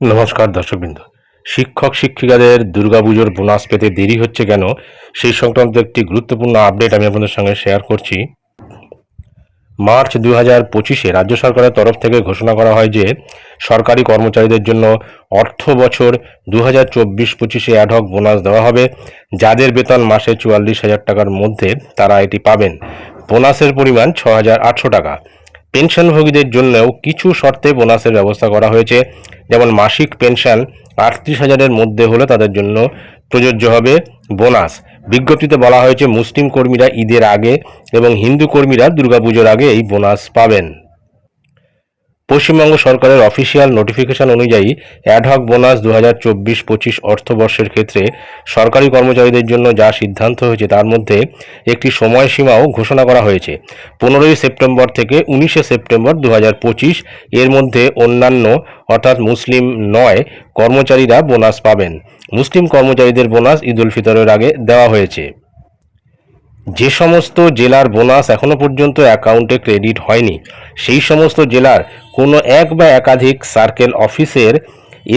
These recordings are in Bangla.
নমস্কার দর্শকবৃন্দ। শিক্ষক শিক্ষিকাদের দুর্গাপুজোর বোনাস পেতে দেরি হচ্ছে কেন? সেই সংক্রান্ত একটি গুরুত্বপূর্ণ আপডেট আমি আপনাদের সঙ্গে শেয়ার করছি। মার্চ দু হাজার পঁচিশে রাজ্য সরকারের তরফ থেকে ঘোষণা করা হয় যে, সরকারি কর্মচারীদের জন্য অর্থ বছর দু হাজার চব্বিশ পঁচিশে অ্যাডহক বোনাস দেওয়া হবে। যাদের বেতন মাসে চুয়াল্লিশ হাজার টাকার মধ্যে তারা এটি পাবেন। বোনাসের পরিমাণ ছ হাজার আটশো টাকা। পেনশনভোগীদের জন্যও কিছু শর্তে বোনাসের ব্যবস্থা করা হয়েছে। যেমন মাসিক পেনশন আটত্রিশ হাজারের মধ্যে হলে তাদের জন্য প্রযোজ্য হবে বোনাস। বিজ্ঞপ্তিতে বলা হয়েছে, মুসলিম কর্মীরা ঈদের আগে এবং হিন্দু কর্মীরা দুর্গাপুজোর আগে এই বোনাস পাবেন। পশ্চিমবঙ্গ সরকারের অফিসিয়াল নোটিফিকেশন অনুযায়ী অ্যাডহক বোনাস দু হাজার চব্বিশ পঁচিশ অর্থবর্ষের ক্ষেত্রে সরকারি কর্মচারীদের জন্য যা সিদ্ধান্ত হয়েছে তার মধ্যে একটি সময়সীমাও ঘোষণা করা হয়েছে। পনেরোই সেপ্টেম্বর থেকে উনিশে সেপ্টেম্বর দু পঁচিশ এর মধ্যে অন্যান্য, অর্থাৎ মুসলিম নয়, কর্মচারীরা বোনাস পাবেন। মুসলিম কর্মচারীদের বোনাস ঈদ উল ফিতরের আগে দেওয়া হয়েছে। যে সমস্ত জেলার বোনাস এখনও পর্যন্ত অ্যাকাউন্টে ক্রেডিট হয়নি, সেই সমস্ত জেলার কোনো এক বা একাধিক সার্কেল অফিসের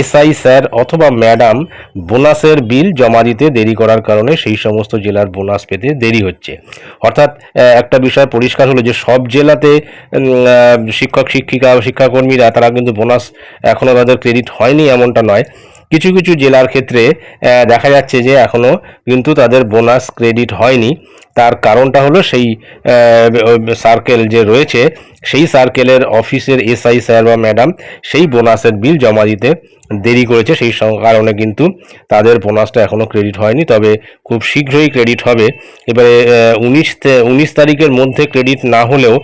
এসআই স্যার অথবা ম্যাডাম বোনাসের বিল জমা দিতে দেরি করার কারণে সেই সমস্ত জেলার বোনাস পেতে দেরি হচ্ছে। অর্থাৎ একটা বিষয় পরিষ্কার হলো যে সব জেলাতে শিক্ষক, শিক্ষিকা, শিক্ষাকর্মীরা তারা কিন্তু বোনাস এখনও তাদের ক্রেডিট হয়নি এমনটা নয়। কিছু কিছু জেলার ক্ষেত্রে দেখা যাচ্ছে যে এখনও কিন্তু তাদের বোনাস ক্রেডিট হয়নি। তার কারণটা হলো সেই সার্কেল যে রয়েছে, সেই সার্কেলের অফিসের এসআই স্যার বা ম্যাডাম সেই বোনাসের বিল জমা দিতে দেরি করেছে, সেই কারণে কিন্তু তাদের বোনাসটা এখনও ক্রেডিট হয়নি। তবে খুব শীঘ্রই ক্রেডিট হবে। এবারে উনিশ উনিশ তারিখের মধ্যে ক্রেডিট না হলেও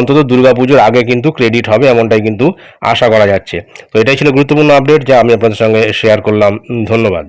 অন্তত দুর্গাপুজোর আগে কিন্তু ক্রেডিট হবে এমনটাই কিন্তু আশা করা যাচ্ছে। তো এটাই ছিল গুরুত্বপূর্ণ আপডেট যা আমি আপনাদের সঙ্গে শেয়ার করলাম। ধন্যবাদ।